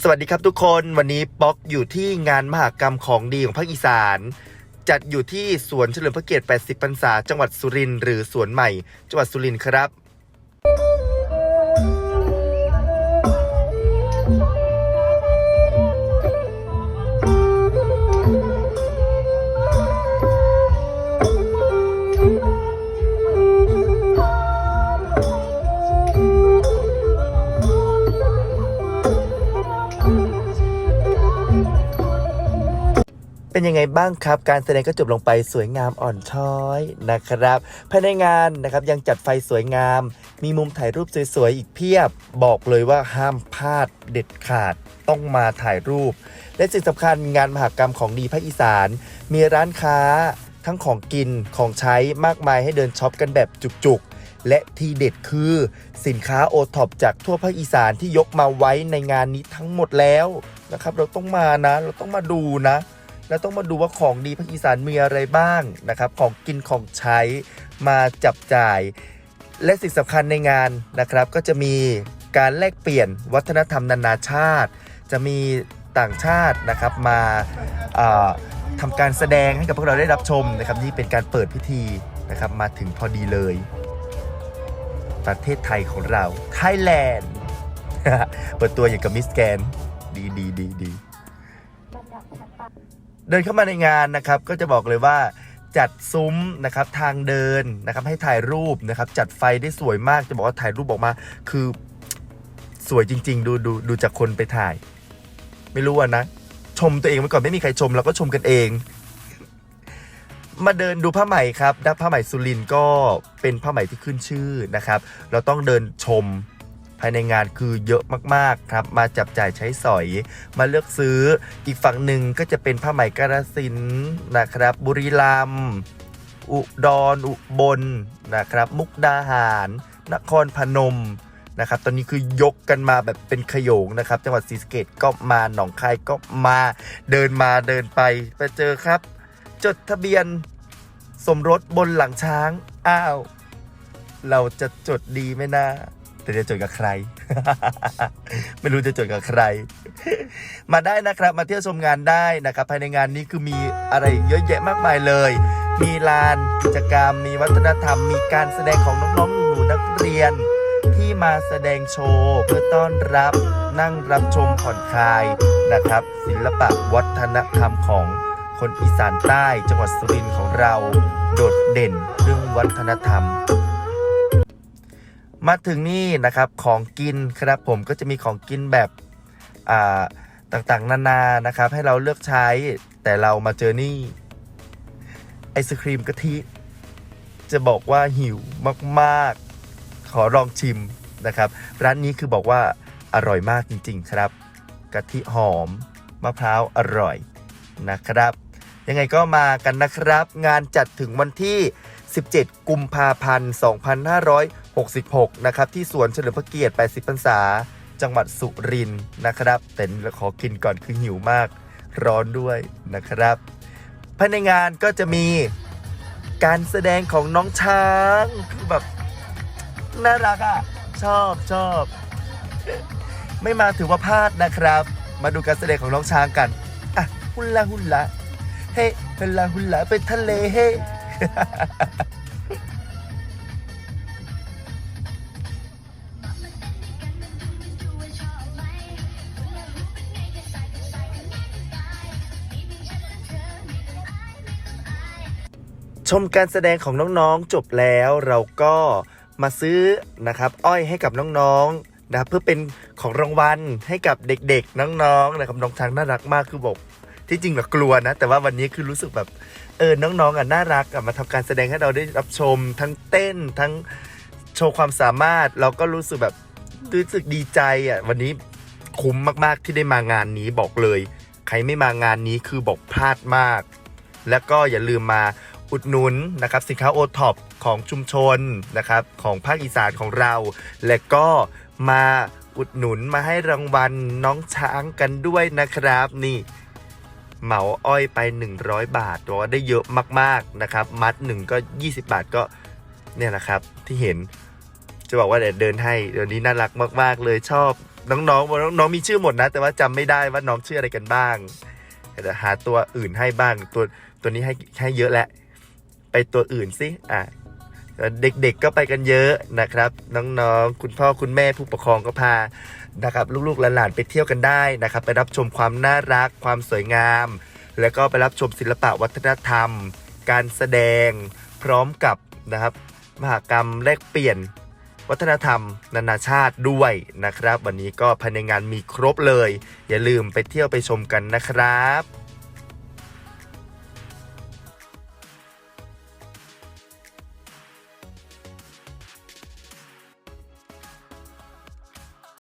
สวัสดีครับทุกคนวันนี้ป๊อกอยู่ที่งานมหกรรมของดีของภาคอีสาน จัดอยู่ที่สวนเฉลิมพระเกียรติ 80 พรรษา จังหวัดสุรินทร์หรือสวนใหม่ จังหวัดสุรินทร์ครับ เป็นยังไงบ้างครับ การแสดงก็จบลงไปสวยงามอ่อนช้อยนะครับภายในงานนะครับยังจัดไฟสวยงาม มีมุมถ่ายรูปสวยๆ อีกเพียบ บอกเลยว่าห้ามพลาดเด็ดขาดต้องมาถ่ายรูป และสิ่งสำคัญงานมหกรรมของดีภาคอีสาน มีร้านค้าทั้งของกินของใช้มากมายให้เดินช็อปกันแบบจุกๆ และที่เด็ดคือสินค้าโอท็อปจากทั่วภาคอีสานที่ยกมาไว้ในงานนี้ทั้งหมดแล้วนะครับ เราต้องมานะ เราต้องมาดูนะ แล้วต้องมาดูว่าของดีภาคอีสานมีอะไรบ้างนะครับ ของกินของใช้มาจับจ่าย และสิ่งสำคัญในงานนะครับ ก็จะมีการแลกเปลี่ยนวัฒนธรรมนานาชาติ จะมีต่างชาตินะครับมาทำการแสดงให้กับพวกเราได้รับชมนะครับนี่เป็นการเปิดพิธีนะครับมาถึงพอดีเลย ประเทศไทยของเราไทยแลนด์เปิดตัวอย่างกับมิสแกนดีดีดีดี ดินเข้ามาในงานนะครับ ก็จะบอกเลยว่าจัดซุ้มนะครับทางเดินนะครับให้ถ่ายรูปนะครับ จัดไฟได้สวยมากจะบอกว่าถ่ายรูปออกมา คือสวยจริง ๆ ดูดูดูจากคนไปถ่าย ไม่รู้อะนะ ชมตัวเองไว้ก่อนไม่มีใครชมเราก็ชมกันเอง มาเดินดูผ้าไหมครับด้าผ้าไหมสุรินก็เป็นผ้าไหมที่ขึ้นชื่อนะครับ เราต้องเดินชมายในงานคือเยอะมากๆครับมาจับจ่ายใช้สอย มาเลือกซื้ออีกฝั่งหนึ่งก็จะเป็นผ้าไหมกาฬสินนะครับ บุรีรัมย์อุดรอุบลนะครับ มุกดาหาร นครพนมนะครับตอนนี้คือยกกันมาแบบเป็นขโยงนะครับ จังหวัดศรีสะเกดก็มาหนองคายก็มาเดินมาเดินไปไปเจอครับ จดทะเบียนสมรสบนหลังช้าง อ้าว เราจะจดดีไหมนะ แต่จะจดกับใคร ไม่รู้จะจดกับใคร มาได้นะครับ มาเที่ยวชมงานได้นะครับ ภายในงานนี้คือมีอะไรเยอะแยะมากมายเลย มีลานกิจกรรม มีวัฒนธรรม มีการแสดงของน้องๆหนูๆนักเรียน ที่มาแสดงโชว์เพื่อต้อนรับนั่งรับชมผ่อนคลายนะครับ ศิลปะวัฒนธรรมของคนอีสานใต้จังหวัดสุรินทร์ของเรา โดดเด่นเรื่องวัฒนธรรม มาถึงนี่นะครับของกินครับผมก็จะมีของกินแบบอ่าต่างๆ นานานะครับ ให้เราเลือกใช้แต่เรามาเจอนี่ไอศครีมกะทิ จะบอกว่าหิวมาก ๆ ขอลองชิมนะครับ ร้านนี้คือบอกว่าอร่อยมากจริง ๆ ครับกะทิหอมมะพร้าวอร่อยนะครับ ยังไงก็มากันนะครับ งานจัดถึงวันที่ 17 กุมภาพันธ์ 2566 นะครับ ที่สวนเฉลิมพระเกียรติ 80 พรรษา จังหวัดสุรินทร์นะครับ แต่ขอกินก่อนคือหิวมาก ร้อนด้วยนะครับ ภายในงานก็จะมีการแสดงของน้องช้างคือแบบน่ารักอะ ชอบชอบ ไม่มาถือว่าพลาดนะครับ มาดูการแสดงของน้องช้างกัน อะฮุลลาฮุลลาเฮ้ฮุลลาฮุลลาไปทะเลเฮ้ ชมการแสดงของน้องๆจบแล้วเราก็มาซื้อนะครับอ้อยให้กับน้องๆนะครับเพื่อเป็นของรางวัลให้กับเด็กๆ น้องๆนะครับน้องช้างน่ารักมากคือบอก ที่จริงเรากลัวนะ แต่ว่าวันนี้คือรู้สึกแบบเออน้องๆอะน่ารักอะมาทำการแสดงให้เราได้รับชม ทั้งเต้นทั้งโชว์ความสามารถ เราก็รู้สึกแบบรู้สึกดีใจอะวันนี้คุ้มมากๆที่ได้มางานนี้บอกเลย ใครไม่มางานนี้คือบอกพลาดมาก แล้วก็อย่าลืมมาอุดหนุนนะครับสินค้าโอท็อปของชุมชนนะครับของภาคอีสานของเรา และก็มาอุดหนุนมาให้รางวัลน้องช้างกันด้วยนะครับนี่ เหมาอ้อยไป 100 บาทตัวาได้เยอะมากๆนะครับ มัดหนึ่งก็ 20 บาทก็เนี่ยนะครับที่เห็นจะบอกว่าเดี๋ยวเดินให้เดี๋ยวนี้น่ารักมากๆ เลยชอบน้องๆน้องๆมีชื่อหมดนะ แต่ว่าจำไม่ได้ว่าน้องชื่ออะไรกันบ้างเดี๋ยวหาตัวอื่นให้บ้างตัวตัวนี้ให้ให้เยอะแหล้วไปตัวอื่นสิอะ เด็กๆก็ไปกันเยอะนะครับ น้องๆ คุณพ่อคุณแม่ผู้ปกครองก็พานะครับลูกๆหลานๆไปเที่ยวกันได้นะครับ ไปรับชมความน่ารักความสวยงาม แล้วก็ไปรับชมศิลปะวัฒนธรรม การแสดงพร้อมกับนะครับมหกรรมแลกเปลี่ยนวัฒนธรรม นานาชาติด้วยนะครับ วันนี้ก็ภายในงานมีครบเลย อย่าลืมไปเที่ยวไปชมกันนะครับ